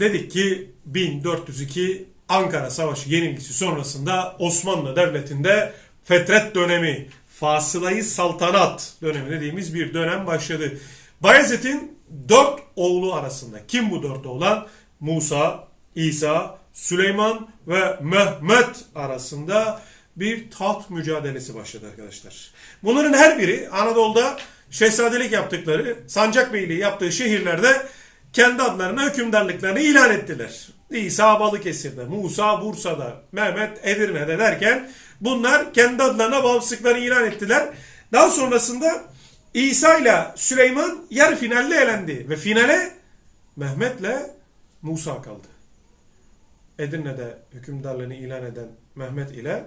dedik ki 1402 Ankara Savaşı yenilgisi sonrasında Osmanlı Devleti'nde fetret dönemi, fasılayı saltanat dönemi dediğimiz bir dönem başladı. Bayezid'in dört oğlu arasında kim bu dört oğlan? Musa, İsa, Süleyman ve Mehmet arasında bir taht mücadelesi başladı arkadaşlar. Bunların her biri Anadolu'da şehzadelik yaptıkları, sancak beyliği yaptığı şehirlerde kendi adlarına hükümdarlıklarını ilan ettiler. İsa Balıkesir'de, Musa Bursa'da, Mehmet Edirne'de derken bunlar kendi adlarına bağımsızlıklarını ilan ettiler. Daha sonrasında İsa ile Süleyman yarı finalle elendi ve finale Mehmet'le Musa kaldı. Edirne'de hükümdarlığını ilan eden Mehmet ile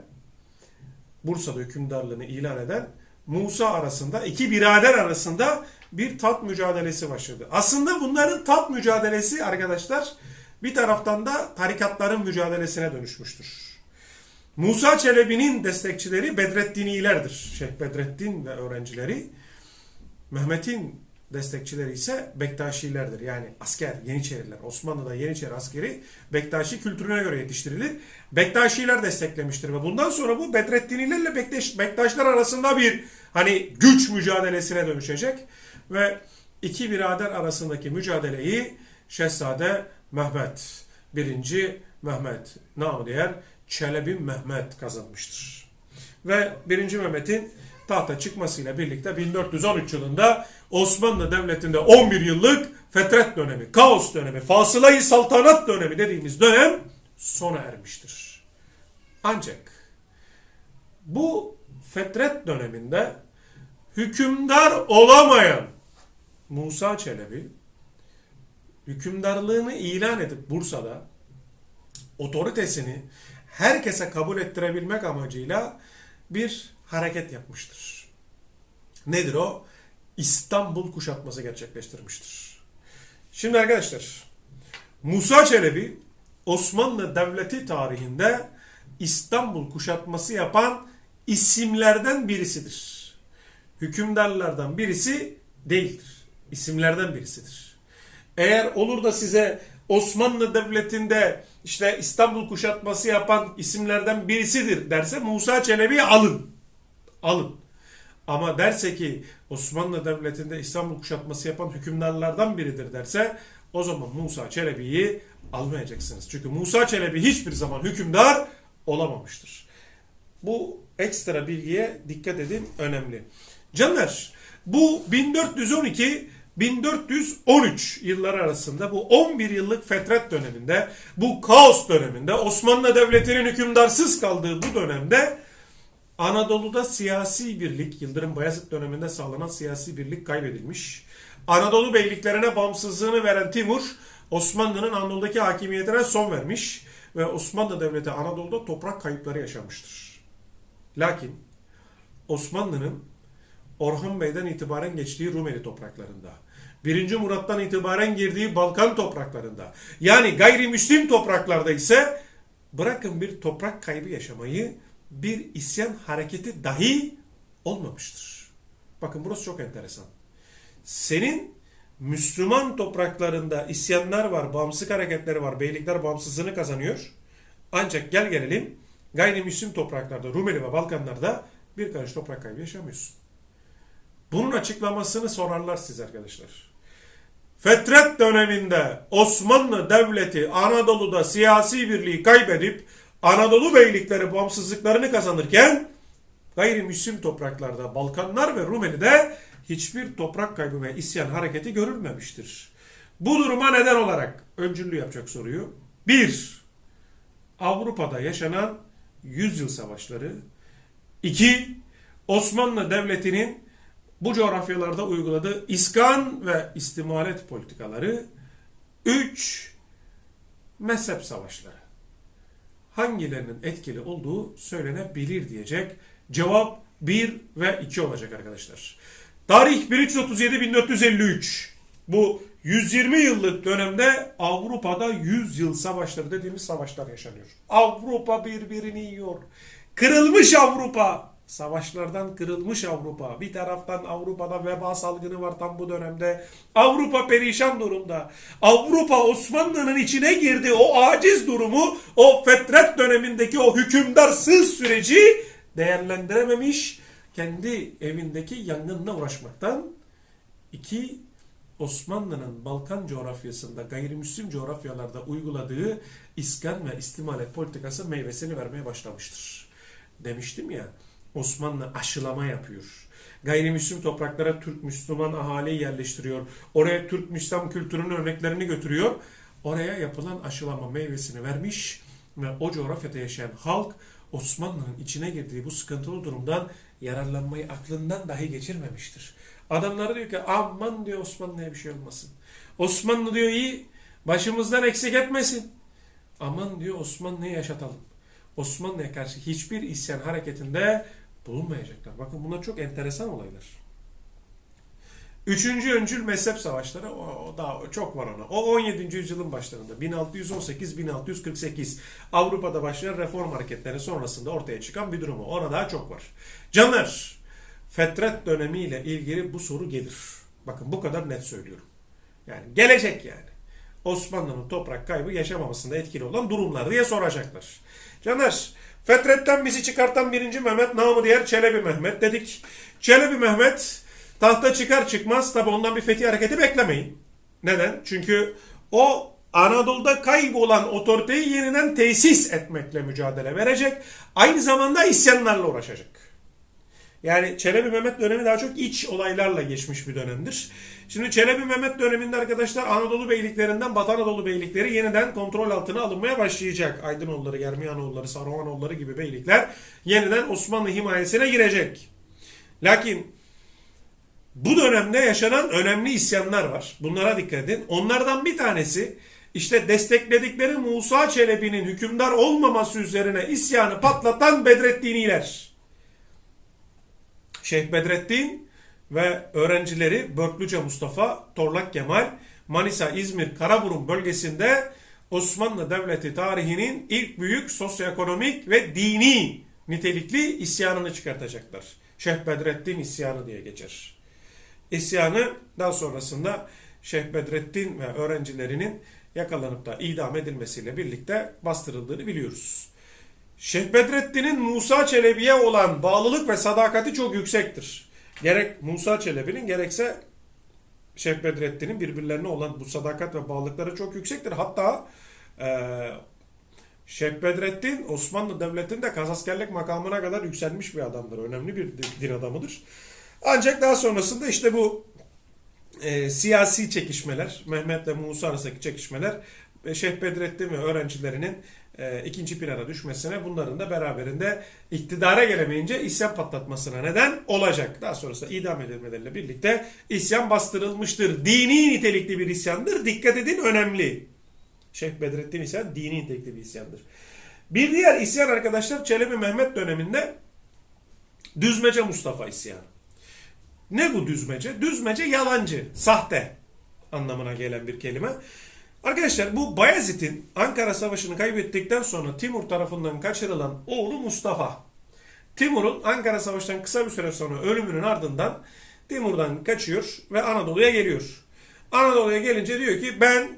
Bursa'da hükümdarlığını ilan eden Musa arasında iki birader arasında bir tat mücadelesi başladı. Aslında bunların tat mücadelesi arkadaşlar bir taraftan da tarikatların mücadelesine dönüşmüştür. Musa Çelebi'nin destekçileri Bedreddinilerdir. Şeyh Bedreddin ve öğrencileri. Mehmet'in destekçileri ise Bektaşilerdir. Yani asker, Yeniçeriler. Osmanlı'da Yeniçeri askeri Bektaşi kültürüne göre yetiştirilir. Bektaşiler desteklemiştir ve bundan sonra bu Bedreddinilerle Bektaş, Bektaşlar arasında bir hani güç mücadelesine dönüşecek ve iki birader arasındaki mücadeleyi Şehzade Mehmet, birinci Mehmet, namı diğer Çelebi Mehmet kazanmıştır. Ve birinci Mehmet'in tahta çıkmasıyla birlikte 1413 yılında Osmanlı Devleti'nde 11 yıllık fetret dönemi, kaos dönemi, fasılayı saltanat dönemi dediğimiz dönem sona ermiştir. Ancak bu fetret döneminde hükümdar olamayan Musa Çelebi hükümdarlığını ilan edip Bursa'da otoritesini herkese kabul ettirebilmek amacıyla bir hareket yapmıştır. Nedir o? İstanbul kuşatması gerçekleştirmiştir. Şimdi arkadaşlar Musa Çelebi Osmanlı Devleti tarihinde İstanbul kuşatması yapan isimlerden birisidir. Hükümdarlardan birisi değildir. İsimlerden birisidir. Eğer olur da size Osmanlı Devleti'nde işte İstanbul kuşatması yapan isimlerden birisidir derse Musa Çelebi'yi alın. Alın. Ama derse ki Osmanlı Devleti'nde İstanbul kuşatması yapan hükümdarlardan biridir derse o zaman Musa Çelebi'yi almayacaksınız. Çünkü Musa Çelebi hiçbir zaman hükümdar olamamıştır. Bu ekstra bilgiye dikkat edin önemli. Canlar bu 1412 1413 yılları arasında bu 11 yıllık fetret döneminde bu kaos döneminde Osmanlı Devleti'nin hükümdarsız kaldığı bu dönemde Anadolu'da siyasi birlik Yıldırım Bayezid döneminde sağlanan siyasi birlik kaybedilmiş. Anadolu beyliklerine bağımsızlığını veren Timur Osmanlı'nın Anadolu'daki hakimiyetine son vermiş ve Osmanlı Devleti Anadolu'da toprak kayıpları yaşamıştır. Lakin Osmanlı'nın Orhan Bey'den itibaren geçtiği Rumeli topraklarında, 1. Murat'tan itibaren girdiği Balkan topraklarında, yani gayrimüslim topraklarda ise bırakın bir toprak kaybı yaşamayı bir isyan hareketi dahi olmamıştır. Bakın burası çok enteresan. Senin Müslüman topraklarında isyanlar var, bağımsızlık hareketleri var, beylikler bağımsızlığını kazanıyor. Ancak gel gelelim gayrimüslim topraklarda, Rumeli ve Balkanlarda bir karış toprak kaybı yaşamıyorsun. Bunun açıklamasını sorarlar siz arkadaşlar. Fetret döneminde Osmanlı Devleti Anadolu'da siyasi birliği kaybedip Anadolu beylikleri bağımsızlıklarını kazanırken gayrimüslim topraklarda Balkanlar ve Rumeli'de hiçbir toprak kaybı ve isyan hareketi görülmemiştir. Bu duruma neden olarak öncüllü yapacak soruyu. 1. Avrupa'da yaşanan yüzyıl savaşları. 2. Osmanlı Devleti'nin bu coğrafyalarda uyguladığı iskan ve istimalet politikaları. 3. Mezhep savaşları. Hangilerinin etkili olduğu söylenebilir diyecek. Cevap 1 ve 2 olacak arkadaşlar. Tarih 1337-1453. Bu 120 yıllık dönemde Avrupa'da 100 yıl savaşları dediğimiz savaşlar yaşanıyor. Avrupa birbirini yiyor. Kırılmış Avrupa. Savaşlardan kırılmış Avrupa. Bir taraftan Avrupa'da veba salgını var tam bu dönemde. Avrupa perişan durumda. Avrupa Osmanlı'nın içine girdi. O aciz durumu, o fetret dönemindeki o hükümdarsız süreci değerlendirememiş. Kendi evindeki yangınla uğraşmaktan iki Osmanlı'nın Balkan coğrafyasında gayrimüslim coğrafyalarda uyguladığı iskan ve istimalet politikası meyvesini vermeye başlamıştır. Demiştim ya Osmanlı aşılama yapıyor. Gayrimüslim topraklara Türk Müslüman ahaliyi yerleştiriyor. Oraya Türk Müslüman kültürünün örneklerini götürüyor. Oraya yapılan aşılama meyvesini vermiş ve o coğrafyada yaşayan halk Osmanlı'nın içine girdiği bu sıkıntılı durumdan yararlanmayı aklından dahi geçirmemiştir. Adamları diyor ki aman diyor Osmanlı'ya bir şey olmasın. Osmanlı diyor iyi başımızdan eksik etmesin. Aman diyor Osmanlı'yı yaşatalım. Osmanlı'ya karşı hiçbir isyan hareketinde bulunmayacaklar. Bakın bunlar çok enteresan olaylar. Üçüncü öncül mezhep savaşları o, o daha çok var ona. O 17. yüzyılın başlarında 1618-1648 Avrupa'da başlayan reform hareketleri sonrasında ortaya çıkan bir durumu. Ona daha çok var. Canlar Fetret dönemiyle ilgili bu soru gelir. Bakın bu kadar net söylüyorum. Yani gelecek yani. Osmanlı'nın toprak kaybı yaşamamasında etkili olan durumlar diye soracaklar. Caner, Fetret'ten bizi çıkartan birinci Mehmet, namı diğer Çelebi Mehmet dedik. Çelebi Mehmet tahta çıkar çıkmaz tabi ondan bir fethi hareketi beklemeyin. Neden? Çünkü o Anadolu'da kaybolan otoriteyi yeniden tesis etmekle mücadele verecek. Aynı zamanda isyanlarla uğraşacak. Yani Çelebi Mehmet dönemi daha çok iç olaylarla geçmiş bir dönemdir. Şimdi Çelebi Mehmet döneminde arkadaşlar Anadolu beyliklerinden Batı Anadolu beylikleri yeniden kontrol altına alınmaya başlayacak. Aydınoğulları, Germiyanoğulları, Saruhanoğulları gibi beylikler yeniden Osmanlı himayesine girecek. Lakin bu dönemde yaşanan önemli isyanlar var. Bunlara dikkat edin. Onlardan bir tanesi işte destekledikleri Musa Çelebi'nin hükümdar olmaması üzerine isyanı patlatan Bedreddiniler. Şeyh Bedrettin ve öğrencileri Börklüce Mustafa, Torlak Kemal, Manisa, İzmir, Karaburun bölgesinde Osmanlı Devleti tarihinin ilk büyük sosyoekonomik ve dini nitelikli isyanını çıkartacaklar. Şeyh Bedrettin isyanı diye geçer. İsyanı daha sonrasında Şeyh Bedrettin ve öğrencilerinin yakalanıp da idam edilmesiyle birlikte bastırıldığını biliyoruz. Şeyh Bedrettin'in Musa Çelebi'ye olan bağlılık ve sadakati çok yüksektir. Gerek Musa Çelebi'nin gerekse Şeyh Bedrettin'in birbirlerine olan bu sadakat ve bağlılıkları çok yüksektir. Hatta e, Şeyh Bedrettin Osmanlı Devleti'nde kazaskerlik makamına kadar yükselmiş bir adamdır. Önemli bir din adamıdır. Ancak daha sonrasında işte bu e, siyasi çekişmeler, Mehmet ile Musa arasındaki çekişmeler Şeyh Bedrettin ve öğrencilerinin e, ikinci plana düşmesine bunların da beraberinde iktidara gelemeyince isyan patlatmasına neden olacak. Daha sonrasında idam edilmeleriyle birlikte isyan bastırılmıştır. Dini nitelikli bir isyandır. Dikkat edin önemli. Şeyh Bedrettin isyan dini nitelikli bir isyandır. Bir diğer isyan arkadaşlar Çelebi Mehmet döneminde Düzmece Mustafa isyanı. Ne bu düzmece? Düzmece yalancı, sahte anlamına gelen bir kelime. Arkadaşlar bu Bayezid'in Ankara Savaşı'nı kaybettikten sonra Timur tarafından kaçırılan oğlu Mustafa. Timur'un Ankara Savaşı'ndan kısa bir süre sonra ölümünün ardından Timur'dan kaçıyor ve Anadolu'ya geliyor. Anadolu'ya gelince diyor ki ben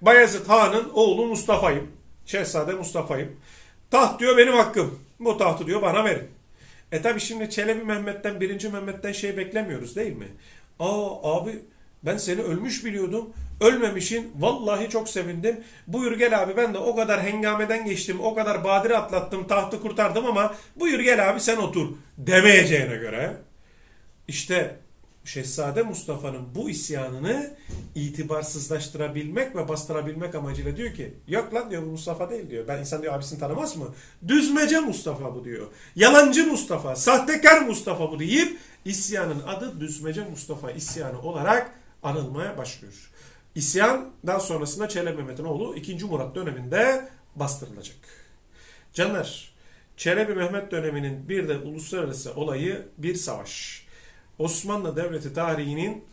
Bayezid Han'ın oğlu Mustafa'yım. Şehzade Mustafa'yım. Taht diyor benim hakkım. Bu tahtı diyor bana verin. E tabi şimdi Çelebi Mehmet'ten, birinci Mehmet'ten şey beklemiyoruz değil mi? Aa abi ben seni ölmüş biliyordum. Ölmemişin. Vallahi çok sevindim. Buyur gel abi ben de o kadar hengameden geçtim. O kadar badire atlattım. Tahtı kurtardım ama buyur gel abi sen otur. Demeyeceğine göre. İşte Şehzade Mustafa'nın bu isyanını itibarsızlaştırabilmek ve bastırabilmek amacıyla diyor ki yok lan diyor bu Mustafa değil diyor. Ben insan diyor abisini tanımaz mı? Düzmece Mustafa bu diyor. Yalancı Mustafa, sahtekar Mustafa bu deyip isyanın adı Düzmece Mustafa isyanı olarak anılmaya başlıyor. İsyan daha sonrasında Çelebi Mehmet'in oğlu 2. Murat döneminde bastırılacak. Canlar, Çelebi Mehmet döneminin bir de uluslararası olayı bir savaş. Osmanlı Devleti tarihinin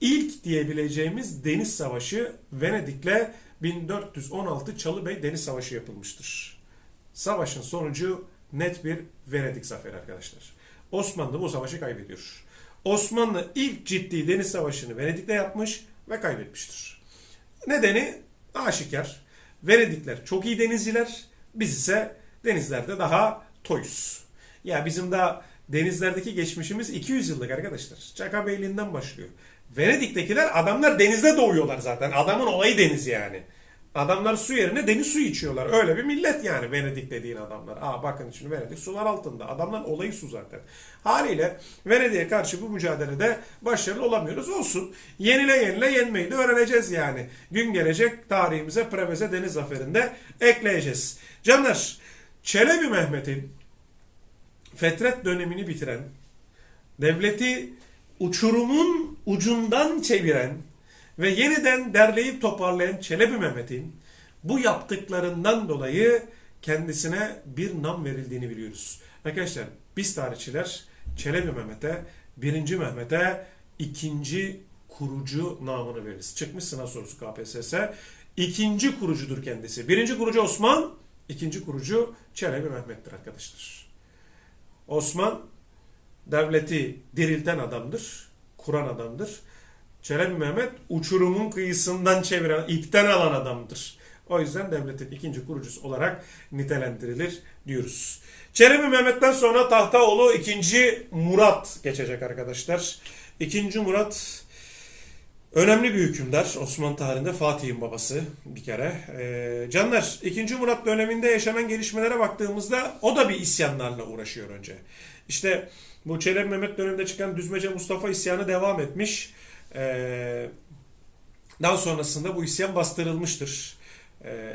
ilk diyebileceğimiz deniz savaşı Venedik'le 1416 Çalıbey Deniz Savaşı yapılmıştır. Savaşın sonucu net bir Venedik zaferi arkadaşlar. Osmanlı bu savaşı kaybediyor. Osmanlı ilk ciddi deniz savaşını Venedik'te yapmış ve kaybetmiştir. Nedeni aşikar. Venedikler çok iyi denizciler. Biz ise denizlerde daha toyuz. Ya bizim daha denizlerdeki geçmişimiz 200 yıllık arkadaşlar. Çaka Beyliği'nden başlıyor. Venedik'tekiler adamlar denizde doğuyorlar zaten. Adamın olayı deniz yani. Adamlar su yerine deniz suyu içiyorlar. Öyle bir millet yani Venedik dediğin adamlar. Aa bakın şimdi Venedik sular altında. Adamlar olayı su zaten. Haliyle Venedik'e karşı bu mücadelede başarılı olamıyoruz. Olsun. Yenile yenile yenmeyi de öğreneceğiz yani. Gün gelecek tarihimize Preveze Deniz Zaferi'nde ekleyeceğiz. Canlar, Çelebi Mehmet'in fetret dönemini bitiren, devleti uçurumun ucundan çeviren ve yeniden derleyip toparlayan Çelebi Mehmet'in bu yaptıklarından dolayı kendisine bir nam verildiğini biliyoruz. Arkadaşlar biz tarihçiler Çelebi Mehmet'e, birinci Mehmet'e ikinci kurucu namını veririz. Çıkmış sınav sorusu KPSS. İkinci kurucudur kendisi. Birinci kurucu Osman, ikinci kurucu Çelebi Mehmet'tir arkadaşlar. Osman devleti dirilten adamdır, kuran adamdır. Çelebi Mehmet uçurumun kıyısından çeviren, ipten alan adamdır. O yüzden devletin ikinci kurucusu olarak nitelendirilir diyoruz. Çelebi Mehmet'ten sonra Tahtaoğlu 2. Murat geçecek arkadaşlar. 2. Murat önemli bir hükümdar. Osmanlı tarihinde Fatih'in babası bir kere. Ee, canlar 2. Murat döneminde yaşanan gelişmelere baktığımızda o da bir isyanlarla uğraşıyor önce. İşte bu Çelebi Mehmet döneminde çıkan Düzmece Mustafa isyanı devam etmiş. Ee, daha sonrasında bu isyan bastırılmıştır. Ee,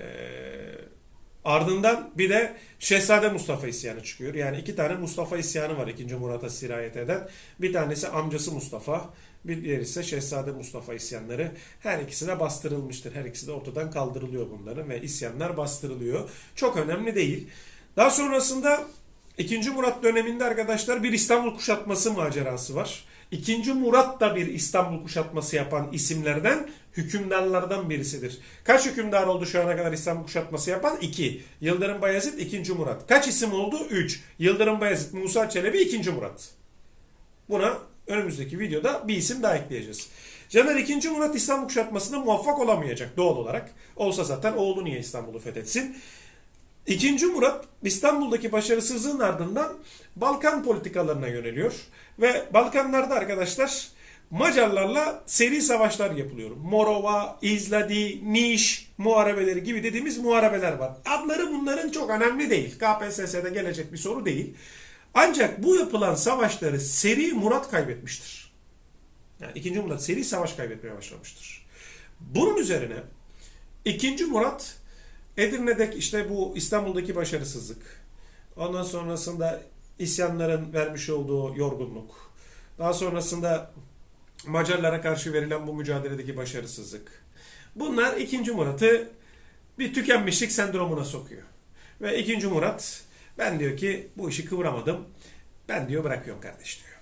ardından bir de Şehzade Mustafa isyanı çıkıyor. Yani iki tane Mustafa isyanı var 2. Murat'a sirayet eden. Bir tanesi amcası Mustafa, bir diğeri ise Şehzade Mustafa isyanları. Her ikisi de bastırılmıştır. Her ikisi de ortadan kaldırılıyor bunların ve isyanlar bastırılıyor. Çok önemli değil. Daha sonrasında 2. Murat döneminde arkadaşlar bir İstanbul kuşatması macerası var. İkinci Murat da bir İstanbul kuşatması yapan isimlerden, hükümdarlardan birisidir. Kaç hükümdar oldu şu ana kadar İstanbul kuşatması yapan? İki. Yıldırım Bayezid, ikinci Murat. Kaç isim oldu? Üç. Yıldırım Bayezid, Musa Çelebi, ikinci Murat. Buna önümüzdeki videoda bir isim daha ekleyeceğiz. Caner 2. Murat İstanbul kuşatmasında muvaffak olamayacak doğal olarak. Olsa zaten oğlu niye İstanbul'u fethetsin? İkinci Murat İstanbul'daki başarısızlığın ardından Balkan politikalarına yöneliyor. Ve Balkanlarda arkadaşlar Macarlarla seri savaşlar yapılıyor. Morova, İzladi, Niş muharebeleri gibi dediğimiz muharebeler var. Adları bunların çok önemli değil. KPSS'de gelecek bir soru değil. Ancak bu yapılan savaşları seri Murat kaybetmiştir. Yani 2. Murat seri savaş kaybetmeye başlamıştır. Bunun üzerine 2. Murat Edirne'deki işte bu İstanbul'daki başarısızlık. Ondan sonrasında isyanların vermiş olduğu yorgunluk. Daha sonrasında Macarlara karşı verilen bu mücadeledeki başarısızlık. Bunlar 2. Murat'ı bir tükenmişlik sendromuna sokuyor. Ve 2. Murat ben diyor ki bu işi kıvıramadım. Ben diyor bırakıyorum kardeş diyor.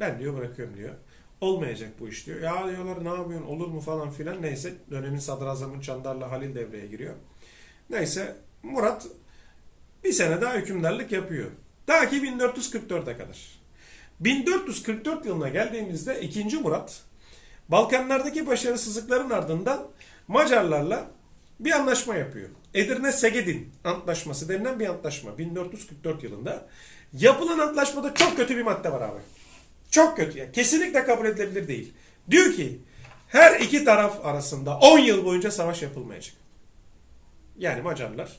Ben diyor bırakıyorum diyor. Olmayacak bu iş diyor. Ya diyorlar ne yapıyorsun olur mu falan filan. Neyse dönemin sadrazamın Çandar'la Halil devreye giriyor. Neyse Murat bir sene daha hükümdarlık yapıyor. Ta ki 1444'e kadar. 1444 yılına geldiğimizde 2. Murat Balkanlardaki başarısızlıkların ardından Macarlarla bir anlaşma yapıyor. Edirne Segedin Antlaşması denilen bir antlaşma 1444 yılında. Yapılan antlaşmada çok kötü bir madde var abi. Çok kötü ya. Kesinlikle kabul edilebilir değil. Diyor ki her iki taraf arasında 10 yıl boyunca savaş yapılmayacak. Yani Macarlar,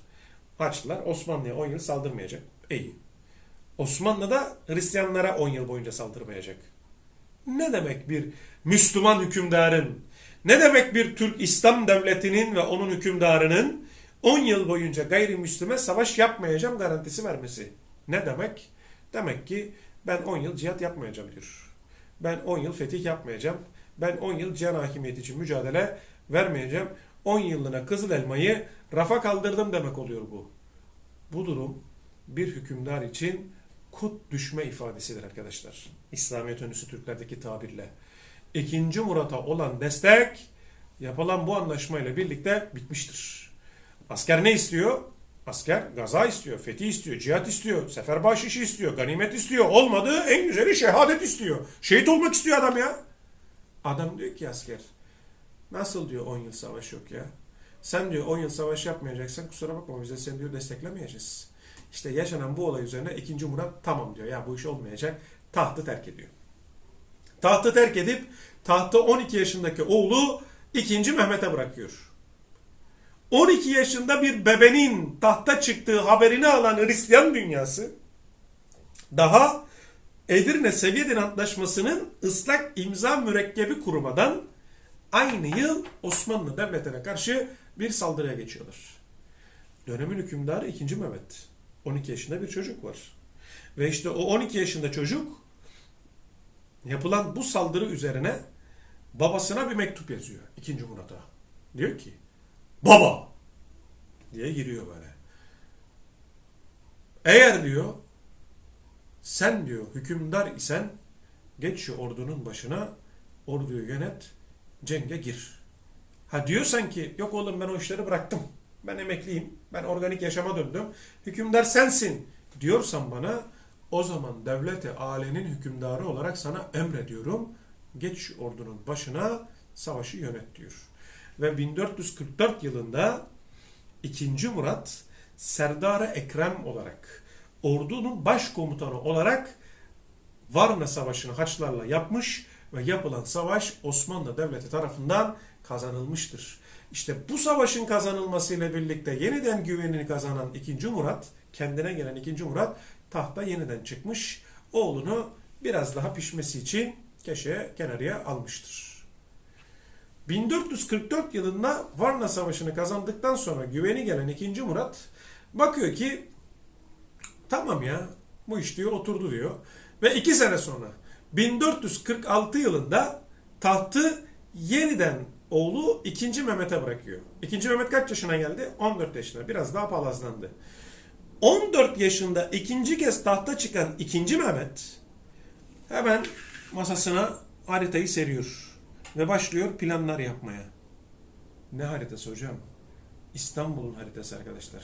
Haçlılar Osmanlı'ya 10 yıl saldırmayacak. İyi. Osmanlı da Hristiyanlara 10 yıl boyunca saldırmayacak. Ne demek bir Müslüman hükümdarın, ne demek bir Türk İslam devletinin ve onun hükümdarının 10 yıl boyunca gayrimüslime savaş yapmayacağım garantisi vermesi? Ne demek? Demek ki ben 10 yıl cihat yapmayacağım diyor. Ben 10 yıl fetih yapmayacağım. Ben 10 yıl cihan hakimiyeti için mücadele vermeyeceğim. 10 yıllığına Kızıl Elmayı rafa kaldırdım demek oluyor bu. Bu durum bir hükümdar için kut düşme ifadesidir arkadaşlar. İslamiyet öncüsü Türklerdeki tabirle. İkinci Murat'a olan destek yapılan bu anlaşmayla birlikte bitmiştir. Asker ne istiyor? Asker gaza istiyor, fethi istiyor, cihat istiyor, sefer bahşişi istiyor, ganimet istiyor. Olmadı en güzeli şehadet istiyor. Şehit olmak istiyor adam ya. Adam diyor ki asker, nasıl diyor 10 yıl savaş yok ya. Sen diyor 10 yıl savaş yapmayacaksan kusura bakma biz de seni diyor desteklemeyeceğiz. İşte yaşanan bu olay üzerine 2. Murat tamam diyor ya bu iş olmayacak. Tahtı terk ediyor. Tahtı terk edip tahtı 12 yaşındaki oğlu 2. Mehmet'e bırakıyor. 12 yaşında bir bebenin tahta çıktığı haberini alan Hristiyan dünyası daha Edirne Seviyedin Antlaşması'nın ıslak imza mürekkebi kurumadan aynı yıl Osmanlı Devleti'ne karşı bir saldırıya geçiyorlar. Dönemin hükümdarı 2. Mehmet. 12 yaşında bir çocuk var. Ve işte o 12 yaşında çocuk yapılan bu saldırı üzerine babasına bir mektup yazıyor 2. Murat'a. Diyor ki baba diye giriyor böyle. Eğer diyor sen diyor hükümdar isen geç şu ordunun başına orduyu yönet cenge gir. Ha diyorsan ki yok oğlum ben o işleri bıraktım. Ben emekliyim. Ben organik yaşama döndüm. Hükümdar sensin diyorsan bana o zaman devleti alenin hükümdarı olarak sana emrediyorum. Geç ordunun başına savaşı yönet diyor. Ve 1444 yılında 2. Murat Serdar Ekrem olarak ordunun başkomutanı olarak Varna Savaşı'nı Haçlarla yapmış ve yapılan savaş Osmanlı Devleti tarafından kazanılmıştır. İşte bu savaşın kazanılmasıyla birlikte yeniden güvenini kazanan 2. Murat, kendine gelen 2. Murat tahta yeniden çıkmış. Oğlunu biraz daha pişmesi için keşeye kenarıya almıştır. 1444 yılında Varna Savaşı'nı kazandıktan sonra güveni gelen 2. Murat bakıyor ki tamam ya bu iş diyor oturdu diyor. Ve 2 sene sonra 1446 yılında tahtı yeniden oğlu 2. Mehmet'e bırakıyor. 2. Mehmet kaç yaşına geldi? 14 yaşına. Biraz daha palazlandı. 14 yaşında ikinci kez tahta çıkan 2. Mehmet hemen masasına haritayı seriyor ve başlıyor planlar yapmaya. Ne haritası hocam? İstanbul'un haritası arkadaşlar.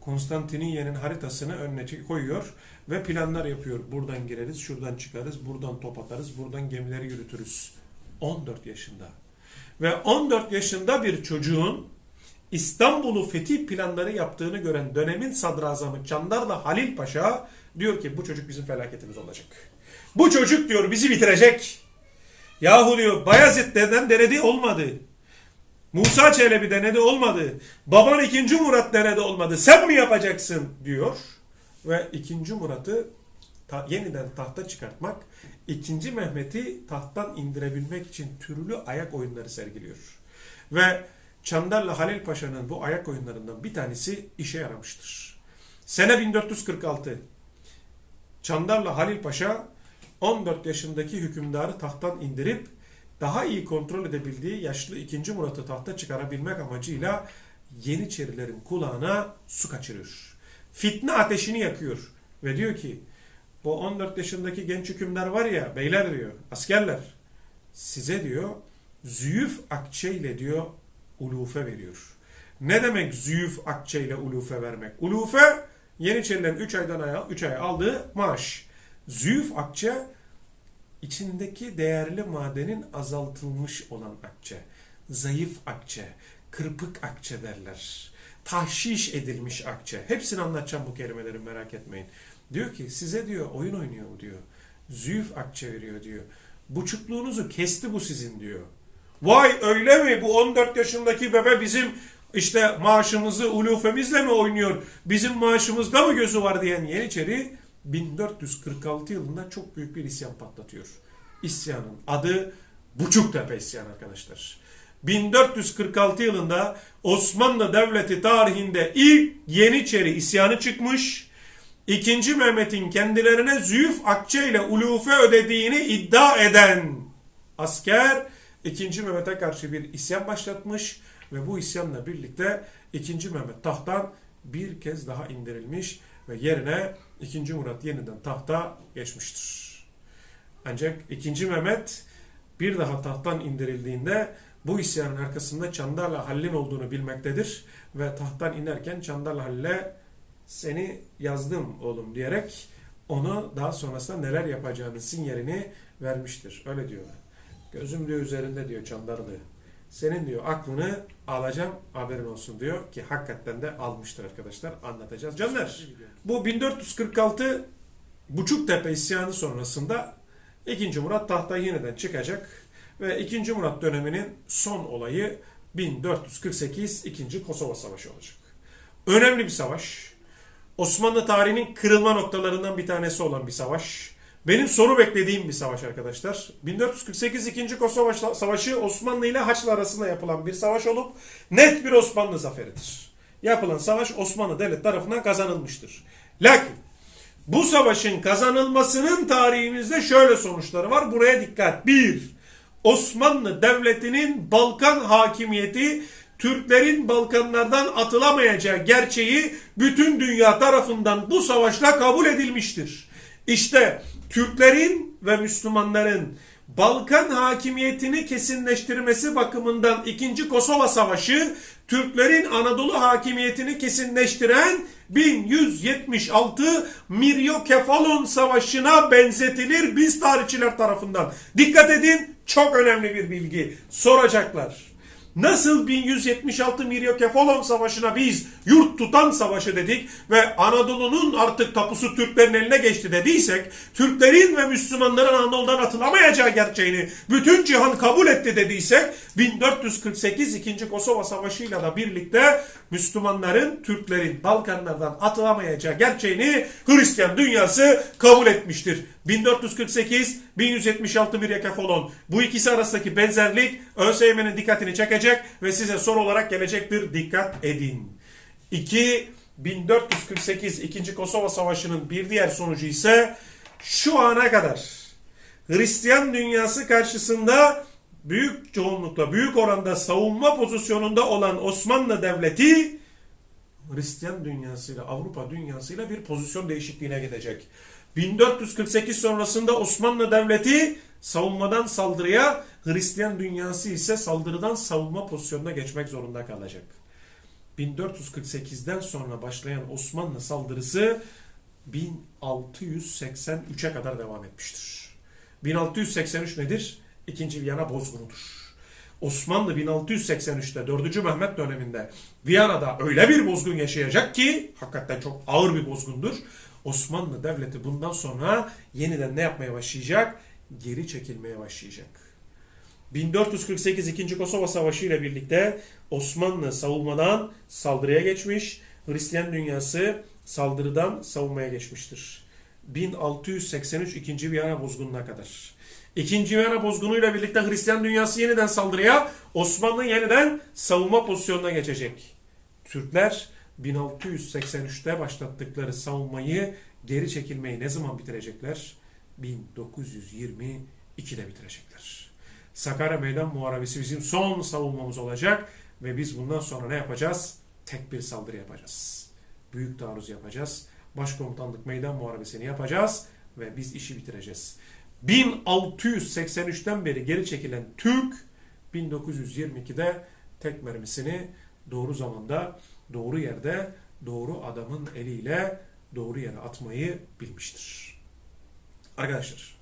Konstantiniyye'nin haritasını önüne koyuyor ve planlar yapıyor. Buradan gireriz, şuradan çıkarız, buradan top atarız, buradan gemileri yürütürüz. 14 yaşında. Ve 14 yaşında bir çocuğun İstanbul'u fetih planları yaptığını gören dönemin sadrazamı Çandarlı Halil Paşa diyor ki bu çocuk bizim felaketimiz olacak. Bu çocuk diyor bizi bitirecek. Yahu diyor Bayezid deden denedi olmadı. Musa Çelebi denedi olmadı. Baban 2. Murat denedi olmadı. Sen mi yapacaksın diyor. Ve 2. Murat'ı ta- yeniden tahta çıkartmak, 2. Mehmet'i tahttan indirebilmek için türlü ayak oyunları sergiliyor. Ve Çandarlı Halil Paşa'nın bu ayak oyunlarından bir tanesi işe yaramıştır. Sene 1446. Çandarlı Halil Paşa 14 yaşındaki hükümdarı tahttan indirip daha iyi kontrol edebildiği yaşlı 2. Murat'ı tahta çıkarabilmek amacıyla Yeniçerilerin kulağına su kaçırıyor. Fitne ateşini yakıyor ve diyor ki bu 14 yaşındaki genç hükümdar var ya beyler diyor askerler size diyor züyüf akçe ile diyor ulufe veriyor. Ne demek züyüf akçe ile ulufe vermek? Ulufe Yeniçerilerin 3 aydan aya 3 ay aldığı maaş. Züyüf akçe içindeki değerli madenin azaltılmış olan akçe. Zayıf akçe, kırpık akçe derler. Tahşiş edilmiş akçe. Hepsini anlatacağım bu kelimeleri merak etmeyin. Diyor ki size diyor oyun oynuyor diyor. Züyüf akçe veriyor diyor. Buçukluğunuzu kesti bu sizin diyor. Vay öyle mi bu 14 yaşındaki bebe bizim işte maaşımızı ulufemizle mi oynuyor? Bizim maaşımızda mı gözü var diyen Yeniçeri 1446 yılında çok büyük bir isyan patlatıyor. İsyanın adı Buçuktepe isyanı arkadaşlar. 1446 yılında Osmanlı Devleti tarihinde ilk Yeniçeri isyanı çıkmış. İkinci Mehmet'in kendilerine züyüf akçe ile ulufe ödediğini iddia eden asker 2. Mehmet'e karşı bir isyan başlatmış ve bu isyanla birlikte 2. Mehmet tahttan bir kez daha indirilmiş ve yerine 2. Murat yeniden tahta geçmiştir. Ancak 2. Mehmet bir daha tahttan indirildiğinde bu isyanın arkasında Çandarlı Halil'in olduğunu bilmektedir ve tahttan inerken Çandarlı Halil'e seni yazdım oğlum diyerek onu daha sonrasında neler yapacağının sinyalini vermiştir. Öyle diyor. Gözüm diyor üzerinde diyor Çandarlı. Senin diyor aklını alacağım haberin olsun diyor ki hakikaten de almıştır arkadaşlar anlatacağız. Canlar bu 1446 Buçuktepe isyanı sonrasında 2. Murat tahta yeniden çıkacak ve 2. Murat döneminin son olayı 1448 2. Kosova Savaşı olacak. Önemli bir savaş. Osmanlı tarihinin kırılma noktalarından bir tanesi olan bir savaş. Benim soru beklediğim bir savaş arkadaşlar. 1448 2. Kosova Savaşı Osmanlı ile Haçlı arasında yapılan bir savaş olup net bir Osmanlı zaferidir. Yapılan savaş Osmanlı Devlet tarafından kazanılmıştır. Lakin bu savaşın kazanılmasının tarihimizde şöyle sonuçları var. Buraya dikkat. 1. Osmanlı Devleti'nin Balkan hakimiyeti Türklerin Balkanlardan atılamayacağı gerçeği bütün dünya tarafından bu savaşla kabul edilmiştir. İşte Türklerin ve Müslümanların Balkan hakimiyetini kesinleştirmesi bakımından 2. Kosova Savaşı Türklerin Anadolu hakimiyetini kesinleştiren 1176 Miryokefalon Savaşı'na benzetilir biz tarihçiler tarafından. Dikkat edin çok önemli bir bilgi soracaklar. Nasıl 1176 Miryokefalon Savaşı'na biz yurt tutan savaşı dedik ve Anadolu'nun artık tapusu Türklerin eline geçti dediysek, Türklerin ve Müslümanların Anadolu'dan atılamayacağı gerçeğini bütün cihan kabul etti dediysek, 1448 2. Kosova Savaşı ile de birlikte Müslümanların Türklerin Balkanlardan atılamayacağı gerçeğini Hristiyan dünyası kabul etmiştir. 1448 1176 Miryokefalon bu ikisi arasındaki benzerlik ÖSYM'nin dikkatini çekecek ve size soru olarak gelecektir. Dikkat edin. 2 1448 2. Kosova Savaşı'nın bir diğer sonucu ise şu ana kadar Hristiyan dünyası karşısında büyük çoğunlukla, büyük oranda savunma pozisyonunda olan Osmanlı Devleti Hristiyan dünyasıyla, Avrupa dünyasıyla bir pozisyon değişikliğine gidecek. 1448 sonrasında Osmanlı Devleti savunmadan saldırıya, Hristiyan dünyası ise saldırıdan savunma pozisyonuna geçmek zorunda kalacak. 1448'den sonra başlayan Osmanlı saldırısı 1683'e kadar devam etmiştir. 1683 nedir? İkinci Viyana bozgunudur. Osmanlı 1683'te 4. Mehmet döneminde Viyana'da öyle bir bozgun yaşayacak ki hakikaten çok ağır bir bozgundur. Osmanlı Devleti bundan sonra yeniden ne yapmaya başlayacak? Geri çekilmeye başlayacak. 1448 2. Kosova Savaşı ile birlikte Osmanlı savunmadan saldırıya geçmiş, Hristiyan dünyası saldırıdan savunmaya geçmiştir. 1683 2. Viyana bozgununa kadar. İkinci Viyana bozgunuyla birlikte Hristiyan dünyası yeniden saldırıya, Osmanlı yeniden savunma pozisyonuna geçecek. Türkler 1683'te başlattıkları savunmayı geri çekilmeyi ne zaman bitirecekler? 1922'de bitirecekler. Sakarya Meydan Muharebesi bizim son savunmamız olacak ve biz bundan sonra ne yapacağız? Tek bir saldırı yapacağız. Büyük taarruz yapacağız. Başkomutanlık meydan muharebesini yapacağız ve biz işi bitireceğiz. 1683'ten beri geri çekilen Türk 1922'de tek mermisini doğru zamanda, doğru yerde, doğru adamın eliyle doğru yere atmayı bilmiştir. Arkadaşlar,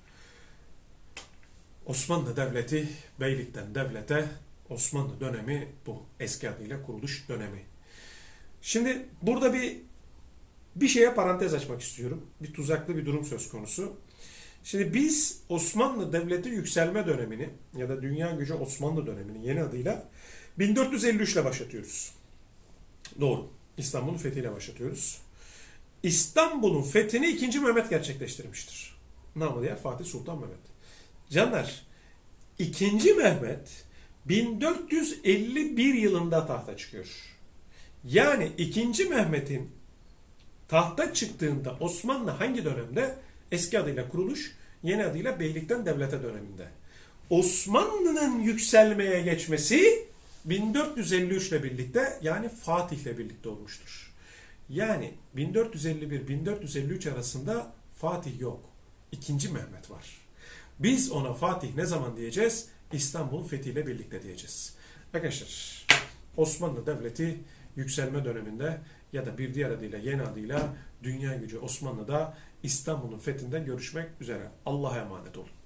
Osmanlı Devleti, beylikten devlete, Osmanlı dönemi bu. Eski adıyla kuruluş dönemi. Şimdi burada bir bir şeye parantez açmak istiyorum. Bir tuzaklı bir durum söz konusu. Şimdi biz Osmanlı Devleti yükselme dönemini ya da Dünya Gücü Osmanlı dönemini yeni adıyla 1453 ile başlatıyoruz. Doğru. İstanbul'un fethiyle başlatıyoruz. İstanbul'un fethini 2. Mehmet gerçekleştirmiştir. Namı diğer Fatih Sultan Mehmet. Canlar 2. Mehmet 1451 yılında tahta çıkıyor. Yani 2. Mehmet'in tahta çıktığında Osmanlı hangi dönemde? Eski adıyla kuruluş, yeni adıyla beylikten devlete döneminde. Osmanlı'nın yükselmeye geçmesi 1453 ile birlikte yani Fatih ile birlikte olmuştur. Yani 1451-1453 arasında Fatih yok. İkinci Mehmet var. Biz ona Fatih ne zaman diyeceğiz? İstanbul fethiyle birlikte diyeceğiz. Arkadaşlar Osmanlı Devleti yükselme döneminde ya da bir diğer adıyla yeni adıyla Dünya Gücü Osmanlı'da İstanbul'un fethinde görüşmek üzere. Allah'a emanet olun.